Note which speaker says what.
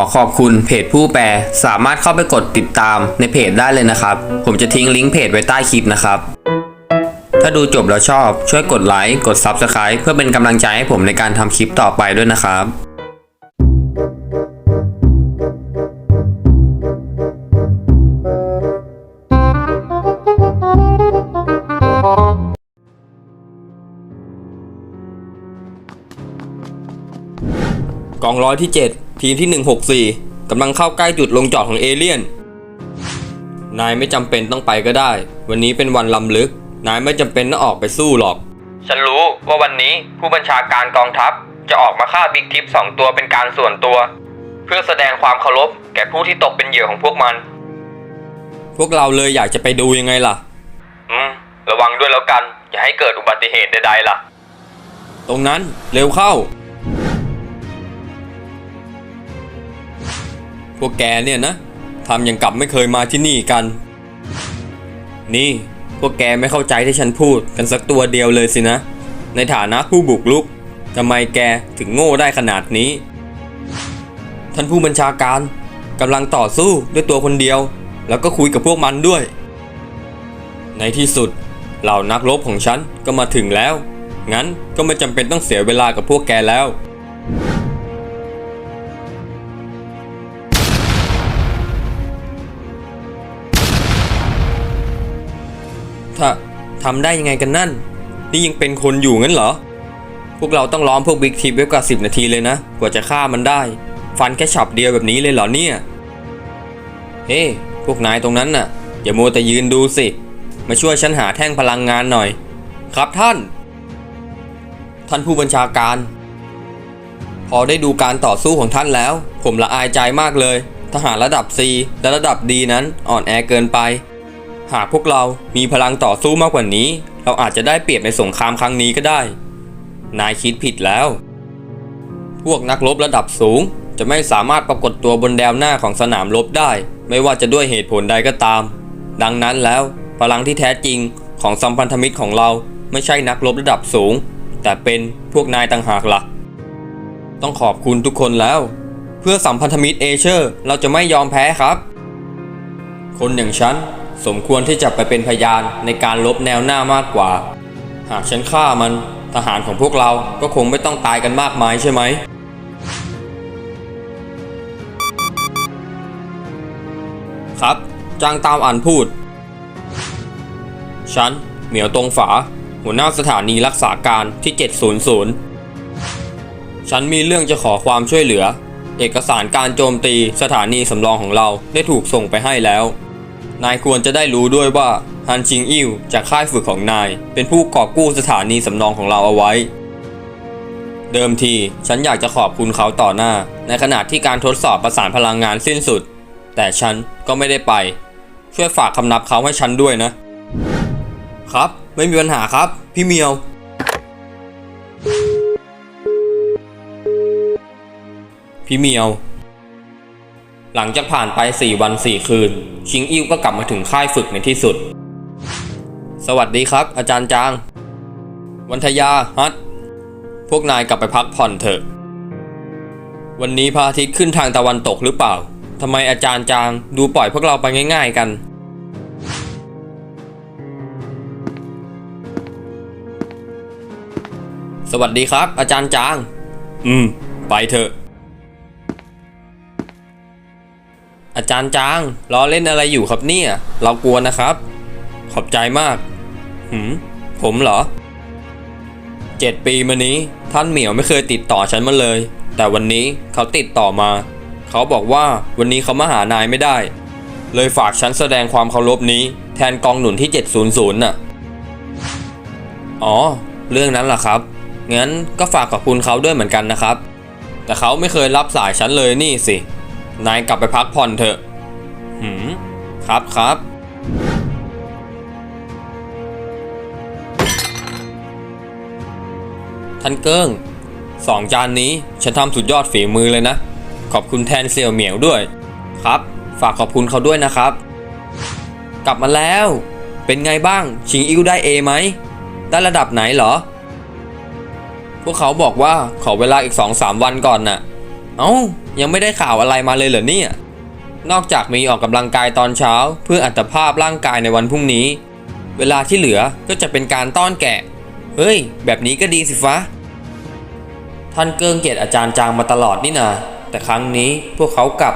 Speaker 1: อขอบคุณเพจผู้แปลสามารถเข้าไปกดติดตามในเพจได้เลยนะครับ ผมจะทิ้งลิงก์เพจไว้ใต้คลิปนะครับถ้าดูจบแล้วชอบช่วยกดไลค์กด Subscribe เพื่อเป็นกำลังใจให้ผมในการทำคลิปต่อไปด้วยนะครับ
Speaker 2: กองร้อยที่ 7 ทีมที่ 164 กำลังเข้าใกล้จุดลงจอดของเอเลี่ยน นายไม่จำเป็นต้องไปก็ได้ วันนี้เป็นวันลำลึก นายไม่จำเป็นต้องออกไปสู้หรอก ฉันรู้ว่าวันนี้ผู้บัญชาการกองทัพจะออกมาฆ่าบิ๊กทิปสองตัวเป็นการส่วนตัว เพื่อแสดงความเคารพแก่ผู้ที่ตกเป็นเหยื่อของพวกมัน พวกเราเลยอยากจะไปดูยังไงล่ะ อืม ระวังด้วยแล้วกัน อย่าให้เกิดอุบัติเหตุใดๆล่ะ ตรงนั้นเร็วเข้า พวกแกเนี่ยนะทำอย่างกลับไม่เคยมาที่นี่กัน นี่พวกแกไม่เข้าใจที่ฉันพูดกันสักตัวเดียวเลยสินะ ในฐานะผู้บุกลุกทำไมแกถึงโง่ได้ขนาดนี้ ท่านผู้บัญชาการกำลังต่อสู้ด้วยตัวคนเดียว แล้วก็คุยกับพวกมันด้วย ในที่สุดเหล่านักรบของฉันก็มาถึงแล้ว งั้นก็ไม่จำเป็นต้องเสียเวลากับพวกแกแล้ว ถ้าทำได้ยังไงกันนั่น นี่ยังเป็นคนอยู่งั้นเหรอ พวกเราต้องล้อมพวกบิ๊กทีไว้กว่าสิบนาทีเลยนะ กว่าจะฆ่ามันได้ ฟันแค่ฉับเดียวแบบนี้เลยเหรอเนี่ย เฮ้ พวกนายตรงนั้นน่ะ อย่ามัวแต่ยืนดูสิ มาช่วยฉันหาแท่งพลังงานหน่อย ครับท่าน ท่านผู้บัญชาการ พอได้ดูการต่อสู้ของท่านแล้ว ผมละอายใจมากเลย ทหารระดับ C และระดับ D นั้นอ่อนแอเกินไป หากพวกเรามีพลังต่อสู้มากกว่านี้ เราอาจจะได้เปรียบในสงครามครั้งนี้ก็ได้ นายคิดผิดแล้ว พวกนักรบระดับสูง จะไม่สามารถปรากฏตัวบนแนวหน้าของสนามรบได้ ไม่ว่าจะด้วยเหตุผลใดก็ตาม ดังนั้นแล้วพลังที่แท้จริงของสัมพันธมิตรของเราไม่ใช่นักรบระดับสูง แต่เป็นพวกนายต่างหากล่ะ ต้องขอบคุณทุกคนแล้ว เพื่อสัมพันธมิตรเอเชอร์ เราจะไม่ยอมแพ้ครับ คนอย่างฉัน สมควรที่จะไปเป็นพยานในการลบแนวหน้ามากกว่า หากฉันฆ่ามันทหารของพวกเราก็คงไม่ต้องตายกันมากมายใช่ไหม ครับจางตามอ่านพูด ฉัน เหมียวตรงฝา หัวหน้าสถานีรักษาการที่ 700 ฉันมีเรื่องจะขอความช่วยเหลือ เอกสารการโจมตีสถานีสำรองของเราได้ถูกส่งไปให้แล้ว นายควรจะได้รู้ด้วยว่าฮันชิงอิวจากค่ายฝึกของนาย เป็นผู้กอบกู้สถานีสำรองของเราเอาไว้ เดิมทีฉันอยากจะขอบคุณเขาต่อหน้า ในขณะที่การทดสอบประสานพลังงานสิ้นสุด แต่ฉันก็ไม่ได้ไป ช่วยฝากคำนับเขาให้ฉันด้วยนะ ครับไม่มีปัญหาครับ พี่เมียว พี่เมียว หลังจากผ่านไป 4 วัน 4 คืนชิงอิวก็กลับมาถึงค่ายฝึกในที่สุด สวัสดีครับ อาจารย์จาง วันทยาฮัทพวกนายกลับไปพักผ่อนเถอะ วันนี้พระอาทิตย์ขึ้นทางตะวันตกหรือเปล่าทำไมอาจารย์จางดูปล่อยพวกเราไปง่าย ๆ กันสวัสดีครับ อาจารย์จาง อืม ไปเถอะ จารย์จางล้อเล่นอะไรอยู่ครับเนี่ย เรากลัวนะครับ ขอบใจมากหืมผมเหรอเจ็ดปีมานี้ท่านเหมียวไม่เคยติดต่อฉันมาเลย แต่วันนี้เขาติดต่อมา เขาบอกว่าวันนี้เขามาหานายไม่ได้ เลยฝากฉันแสดงความเคารพนี้ แทนกองหนุนที่ 700น่ะอ๋อ เรื่องนั้นเหรอครับ งั้นก็ฝากขอบคุณเขาด้วยเหมือนกันนะครับ แต่เขาไม่เคยรับสายฉันเลยนี่สิ นายกลับไปพักผ่อนเถอะ หืมครับครับท่านเกิ้งสองจานนี้ฉันทำสุดยอดฝีมือเลยนะ ขอบคุณแทนเสี่ยวเหมียวด้วย ครับ ฝากขอบคุณเขาด้วยนะครับ กลับมาแล้ว เป็นไงบ้าง ชิงอิวได้เอไหมได้ระดับไหนเหรอ พวกเขาบอกว่าขอเวลาอีก2-3วันก่อนน่ะ เอ้า ยังไม่ได้ข่าวอะไรมาเลยเหรอเนี่ย นอกจากมีออกกำลังกายตอนเช้า เพื่ออัตภาพร่างกายในวันพรุ่งนี้ เวลาที่เหลือก็จะเป็นการต้อนแกะ เฮ้ย แบบนี้ก็ดีสิฟะ ท่านเกิงเกียรติอาจารย์จางมาตลอดนี่นาแต่ครั้งนี้พวกเขากลับ